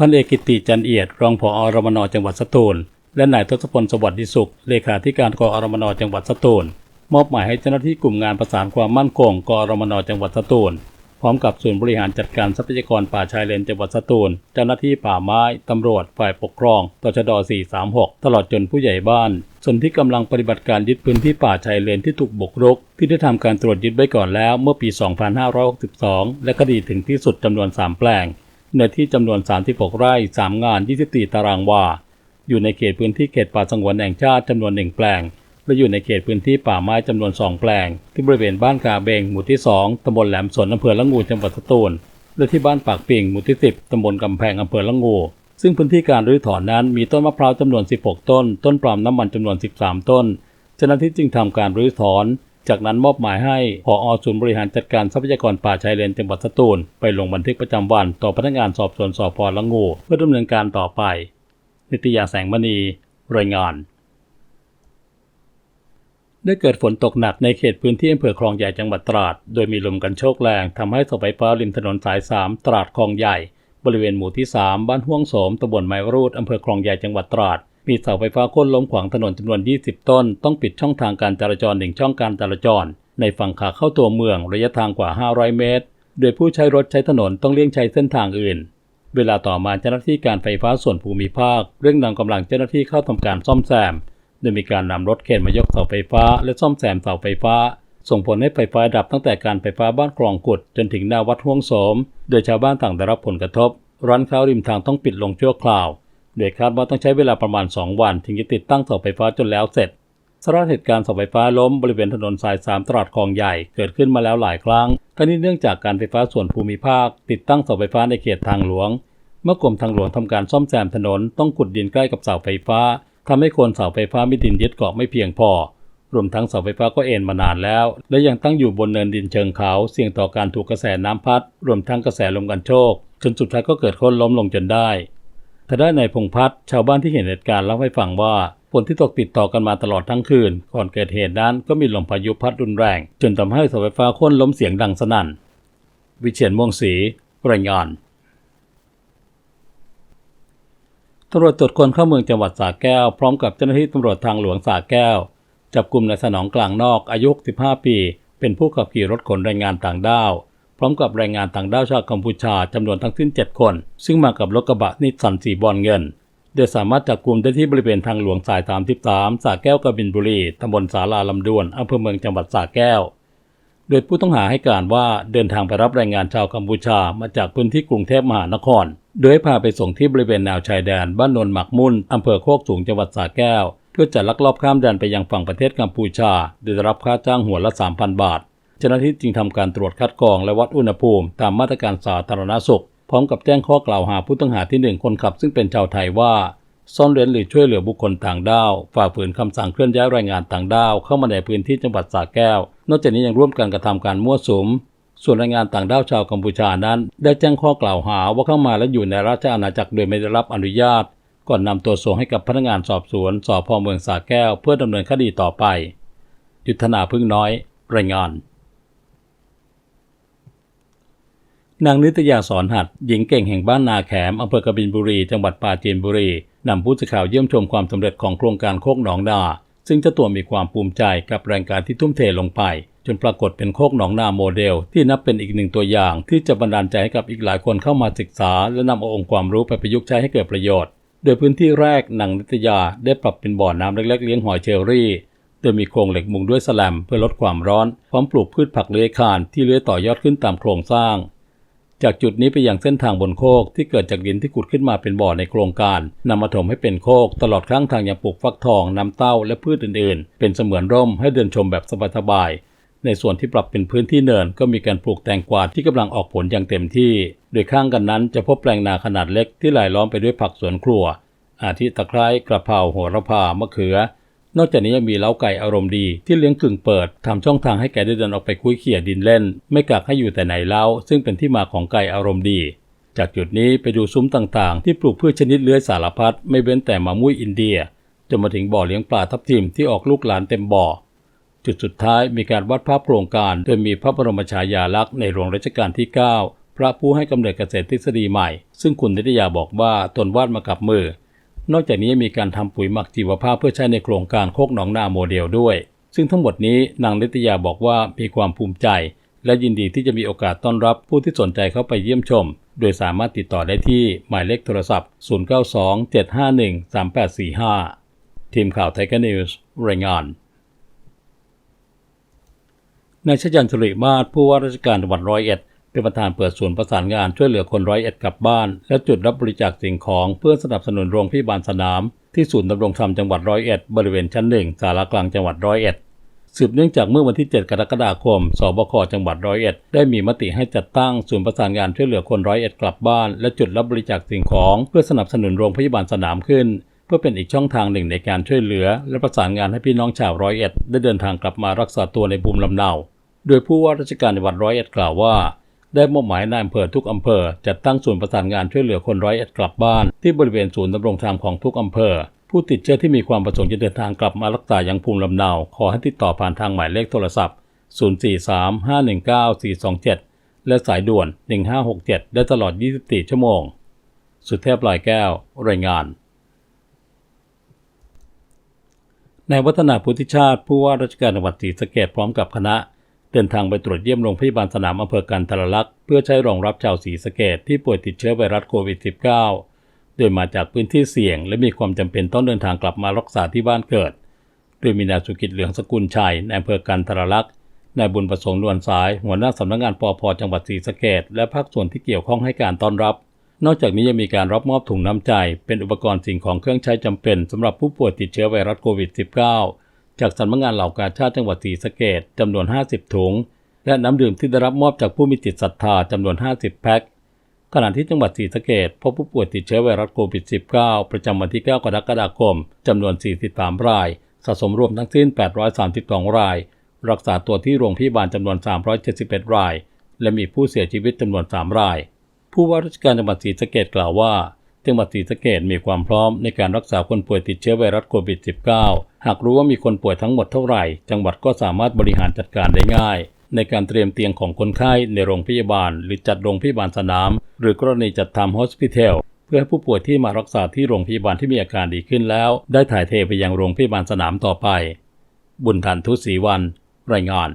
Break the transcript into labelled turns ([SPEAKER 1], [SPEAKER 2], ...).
[SPEAKER 1] พันเอกกิติจันเอียด รองผออรมนจังหวัดสตูล และนายทศพลสวัสดิสุข เลขาธิการกอรมนจังหวัดสตูล มอบหมายให้เจ้าหน้าที่กลุ่มงานประสานความมั่นคงกอรมนจังหวัดสตูล พร้อมกับศูนย์บริหารจัดการทรัพยากรป่าชายเลนจังหวัดสตูล เจ้าหน้าที่ป่าไม้ ตำรวจ ฝ่ายปกครองตชด436 ตลอดจนผู้ใหญ่บ้าน ส่วนที่กำลังปฏิบัติการยึดพื้นที่ป่าชายเลนที่ถูกบุกรุก ที่ได้ทำการตรวจยึดไว้ก่อนแล้วเมื่อปี 2562 และคดีถึงที่สุดจำนวน 3 แปลง เนื้อที่จำนวน 36 ไร่ 3 งาน 24 ตารางวา อยู่ในเขตพื้นที่เขตป่าสงวนแห่งชาติจำนวน 1 แปลง และอยู่ในเขตพื้นที่ป่าไม้จำนวน 2 แปลง ที่บริเวณบ้านกาเบงหมู่ที่ 2ตำบลแหลมสนอำเภอละงูจังหวัดสตูล และที่บ้านปากปิ่งหมู่ที่ 10ตำบลกำแพงอำเภอละงู ซึ่งพื้นที่การรื้อถอนนั้นมีต้นมะพร้าวจำนวน 16 ต้น ต้นปล์มน้ำมันจำนวน 13 ต้นเจ้าหน้าที่จึงทำการรื้อถอน จากนั้นมอบหมายให้ผอศูนย์บริหารจัดการทรัพยากรป่าชายเลนจังหวัดสตูล ไปลงบันทึกประจำวันต่อพนักงานสอบสวนสพละงู เพื่อดำเนินการต่อไป นิตยาแสงมณี รายงาน ได้เกิดฝนตกหนักในเขตพื้นที่อำเภอคลองใหญ่จังหวัดตราด โดยมีลมกันโชกแรงทำให้เสาไฟฟ้าริมถนนสาย 3 ตราดคลองใหญ่ บริเวณหมู่ที่ 3 บ้านห้วงโสมตำบลไมรูดอำเภอคลองใหญ่จังหวัดตราด มีเสาไฟฟ้าโค่นล้มขวางถนนจำนวน 20 ต้น ต้องปิดช่องทางการจราจรหนึ่งช่องการจราจร ในฝั่งขาเข้าตัวเมืองระยะทางกว่า 500 เมตร โดยผู้ใช้รถใช้ถนนต้องเลี่ยงใช้เส้นทางอื่น เวลาต่อมาเจ้าหน้าที่การไฟฟ้าส่วนภูมิภาคเร่งนำกำลังเจ้าหน้าที่เข้าทำการซ่อมแซม โดยมีการนำรถเข็นมายกเสาไฟฟ้า และซ่อมแซมเสาไฟฟ้า ส่งผลให้ไฟฟ้าดับตั้งแต่การไฟฟ้าบ้านคลองกุดจนถึงหน้าวัดห้วงโสม โดยชาวบ้านต่างได้รับผลกระทบ ร้านค้าริมทางต้องปิดลงชั่วคราว โดยคาดว่าต้องใช้เวลาประมาณ 2 วัน ถึงจะติดตั้งเสาไฟฟ้าจนแล้วเสร็จสาระเหตุการณ์เสาไฟฟ้าล้มบริเวณถนนสาย3ตลาดคลองใหญ่เกิดขึ้นมาแล้วหลายครั้งทั้งนี้เนื่องจากการไฟฟ้าส่วนภูมิภาค ติดตั้งเสาไฟฟ้าในเขตทางหลวง เมื่อกรมทางหลวงทำการซ่อมแซมถนนต้องขุดดินใกล้กับเสาไฟฟ้าทำให้โคนเสาไฟฟ้ามีดินยึดเกาะไม่เพียงพอ รวมทั้งเสาไฟฟ้าก็เอ็นมานานแล้ว และยังตั้งอยู่บนเนินดินเชิงเขา เสี่ยงต่อการถูกกระแสน้ำพัด รวมทั้งกระแสลมกันโชก จนสุดท้ายก็เกิดโค่นล้มลงจนได้ ถ้าได้ในพงพัฒน์ชาวบ้านที่เห็นเหตุการณ์เล่าให้ฟังว่าฝนที่ตกติดต่อกันมาตลอดทั้งคืน ก่อนเกิดเหตุนั้นก็มีลมพายุพัดรุนแรง จนทำให้เสาไฟฟ้าโค่นล้มเสียงดังสนั่น วิเชียนม่วงศรีรายงานตำรวจตรวจคนเข้าเมืองจังหวัดสระแก้ว พร้อมกับเจ้าหน้าที่ตำรวจทางหลวงสระแก้ว จับกลุ่มนายสนองกลางนอกอายุ65ปี เป็นผู้ขับขี่รถขนแรงงานต่างด้าว พร้อมกับแรงงานต่างด้าวชาวกัมพูชาจำนวนทั้งสิ้น 7 คน ซึ่งมากับรถกระบะนิสสันสีบอลเงิน โดยสามารถจับกลุ่มได้ที่บริเวณทางหลวงสาย 33สระแก้วกบินบุรีตำบลสาลาลำดวนอำเภอเมืองจังหวัดสระแก้ว โดยผู้ต้องหาให้การว่าเดินทางไปรับแรงงานชาวกัมพูชามาจากพื้นที่กรุงเทพมหานคร โดยพาไปส่งที่บริเวณแนวชายแดนบ้านนนหมักมุ่นอำเภอโคกสูงจังหวัดสระแก้ว เพื่อจะลักลอบข้ามแดนไปยังฝั่งประเทศกัมพูชาโดยรับค่าจ้างหัวละ 3,000 บาท เจ้าหน้าที่จึงทำการตรวจคัดกรองและวัดอุณหภูมิ ตามมาตรการสาธารณสุข พร้อมกับแจ้งข้อกล่าวหาผู้ต้องหาที่หนึ่งคนขับ ซึ่งเป็นชาวไทยว่า ซ่อนเร้นหรือช่วยเหลือบุคคลต่างด้าว ฝ่าฝืนคำสั่งเคลื่อนย้ายแรงงานต่างด้าว เข้ามาในพื้นที่จังหวัดสระแก้ว นอกจากนี้ยังร่วมกันกระทำการมั่วสุมส่วนแรงงานต่างด้าวชาวกัมพูชานั้น ได้แจ้งข้อกล่าวหาว่าเข้ามาและอยู่ในราชอาณาจักรโดยไม่ได้รับอนุญาต ก่อนนำตัวส่งให้กับพนักงานสอบสวนสพเมืองสระแก้ว เพื่อดำเนินคดีต่อไป ยุทธนาพึ่งน้อย รายงาน นางนิตยาสอนหัดหญิงเก่งแห่งบ้านนาแขมอำเภอกบินบุรี จังหวัดปราจีนบุรีนำผู้สื่อข่าวเยี่ยมชมความสำเร็จของโครงการโคกหนองนาซึ่งเจ้าตัวมีความภูมิใจกับแรงการที่ทุ่มเทลงไป จนปรากฏเป็นโคกหนองนาโมเดล ที่นับเป็นอีกหนึ่งตัวอย่าง ที่จะบันดาลใจให้กับอีกหลายคนเข้ามาศึกษา และนำเอาองค์ความรู้ไปประยุกต์ใช้ให้เกิดประโยชน์ โดยพื้นที่แรกนางนิตยาได้ปรับเป็นบ่อน้ำเล็กๆเลี้ยงหอยเชอรี่โดยมีโครงเหล็กมุงด้วยสแลมเพื่อลดความร้อนพร้อมปลูกพืชผักเลื้อยคานที่เลื้อยต่อยอดขึ้นตามโครงสร้าง จากจุดนี้ไปยังเส้นทางบนโคกที่เกิดจากดินที่ขุดขึ้นมาเป็นบ่อในโครงการนำมาถมให้เป็นโคก ตลอดข้างทางยังปลูกฟักทองน้ำเต้าและพืชอื่นๆ เป็นเสมือนร่มให้เดินชมแบบสบายๆในส่วนที่ปรับเป็นพื้นที่เนินก็มีการปลูกแตงกวาที่กำลังออกผลอย่างเต็มที่ โดยข้างกันนั้นจะพบแปลงนาขนาดเล็กที่รายล้อมไปด้วยผักสวนครัว อาทิตะไคร้กระเพราโหระพามะเขือ นอกจากนี้ยังมีเล้าไก่อารมณ์ดีที่เลี้ยงกึ่งเปิดทำช่องทางให้ไก่ได้เดินออกไปคุยเขี่ยดินเล่น ไม่กักให้อยู่แต่ไหนเล้าซึ่งเป็นที่มาของไก่อารมณ์ดี จากจุดนี้ไปดูซุ้มต่างๆ ที่ปลูกพืชชนิดเลื้อยสารพัดไม่เว้นแต่มะมุ้ยอินเดียจนมาถึงบ่อเลี้ยงปลาทับทิมที่ออกลูกหลานเต็มบ่อ จุดสุดท้ายมีการวาดภาพโครงการ โดยมีพระบรมฉายาลักษณ์ในหลวงรัชกาลที่ 9 พระผู้ให้กำเนิดเกษตรทฤษฎีใหม่ ซึ่งคุณนิตยาบอกว่าตนวาดมากับมือ นอกจากนี้มีการทำปุ๋ยหมักชีวภาพเพื่อใช้ในโครงการโคกหนองนาโมเดลด้วย ซึ่งทั้งหมดนี้นางนิตยาบอกว่ามีความภูมิใจ และยินดีที่จะมีโอกาสต้อนรับผู้ที่สนใจเข้าไปเยี่ยมชม โดยสามารถติดต่อได้ที่หมายเลขโทรศัพท์ 0927513845 ทีมข่าวไทยนิวส์รายงานนายชยันสุริมาศผู้ว่าราชการจังหวัดร้อยเอ็ด เป็นประธานเปิดศูนย์ประสานงานช่วยเหลือคนร้อยเอ็ดกลับบ้าน และจุดรับบริจาคสิ่งของเพื่อสนับสนุนโรงพยาบาลสนาม ที่ศูนย์ดำรงธรรมจังหวัดร้อยเอ็ดบริเวณชั้นหนึ่งสารกลางจังหวัดร้อยเอ็ดสืบเนื่องจากเมื่อวันที่ 7 กรกฎาคม สบค จังหวัดร้อยเอ็ดได้มีมติให้จัดตั้งศูนย์ประสานงานช่วยเหลือคนร้อยเอ็ดกลับบ้าน และจุดรับบริจาคสิ่งของเพื่อสนับสนุนโรงพยาบาลสนามขึ้น เพื่อเป็นอีกช่องทางหนึ่งในการช่วยเหลือ และประสานงานให้พี่น้องชาวร้อยเอ็ดได้เดินทางกลับมารักษาตัวในภูมิลำเนา โดยผู้ว่าราชการจังหวัดร้อยเอ็ดกล่าวว่า ได้มอบหมายนายอำเภอทุกอำเภอจัดตั้งศูนย์ประสานงานช่วยเหลือคนร้อยเอ็ดกลับบ้าน ที่บริเวณศูนย์ดำรงธรรมของทุกอำเภอ ผู้ติดเชื้อที่มีความประสงค์จะเดินทางกลับมารักษาอย่างภูมิลำเนา ขอให้ติดต่อผ่านทางหมายเลขโทรศัพท์ 043519427 และสายด่วน 1567 ได้ตลอด 24 ชั่วโมง สุดเทพลายแก้ว รายงานนายวัฒนาพุทธิชาติผู้ว่าราชการจังหวัดศรีสะเกษพร้อมกับคณะ เดินทางไปตรวจเยี่ยมโรงพยาบาลสนามอำเภอกันทรลักษณ์เพื่อใช้รองรับชาวศรีสะเกษที่ป่วยติดเชื้อไวรัสโควิด -19 โดยมาจากพื้นที่เสี่ยง และมีความจำเป็นต้องเดินทางกลับมารักษาที่บ้านเกิด โดยมีนายสุกิจเหลืองสกุลชัยในอำเภอกันทรลักษณ์นายบุญประสงค์นวลสาย หัวหน้าสำนักงานปอพจังหวัดศรีสะเกษและภาคส่วนที่เกี่ยวข้องให้การต้อนรับ นอกจากนี้ยังมีการรับมอบถุงน้ำใจ เป็นอุปกรณ์สิ่งของเครื่องใช้จำเป็นสำหรับผู้ป่วยติดเชื้อไวรัสโควิด -19 จากสำนักงานเหล่ากาชาติจังหวัดศรีสะเกษจำนวน 50 ถุง และน้ำดื่มที่ได้รับมอบจากผู้มีจิตศรัทธาจำนวน 50 แพ็คขณะที่จังหวัดศรีสะเกษพบผู้ป่วยติดเชื้อไวรัสโควิด -19 ประจำวันที่ 9 กรกฎาคมจำนวน 43 ราย สะสมรวมทั้งสิ้น 832 ราย รักษาตัวที่โรงพยาบาลจำนวน 371 ราย และมีผู้เสียชีวิตจำนวน 3 ราย ผู้ว่าราชการจังหวัดศรีสะเกษกล่าวว่า จังหวัดศรีสะเกษมีความพร้อมในการรักษาคนป่วยติดเชื้อไวรัสโควิด -19 หากรู้ว่ามีคนป่วยทั้งหมดเท่าไหร่ จังหวัดก็สามารถบริหารจัดการได้ง่าย ในการเตรียมเตียงของคนไข้ในโรงพยาบาล หรือจัดโรงพยาบาลสนาม หรือกรณีจัดทำโฮสพิทอลเพื่อให้ผู้ป่วยที่มารักษาที่โรงพยาบาลที่มีอาการดีขึ้นแล้ว ได้ถ่ายเทไปยังโรงพยาบาลสนามต่อไป บุญทันทุศรีวัน รายงาน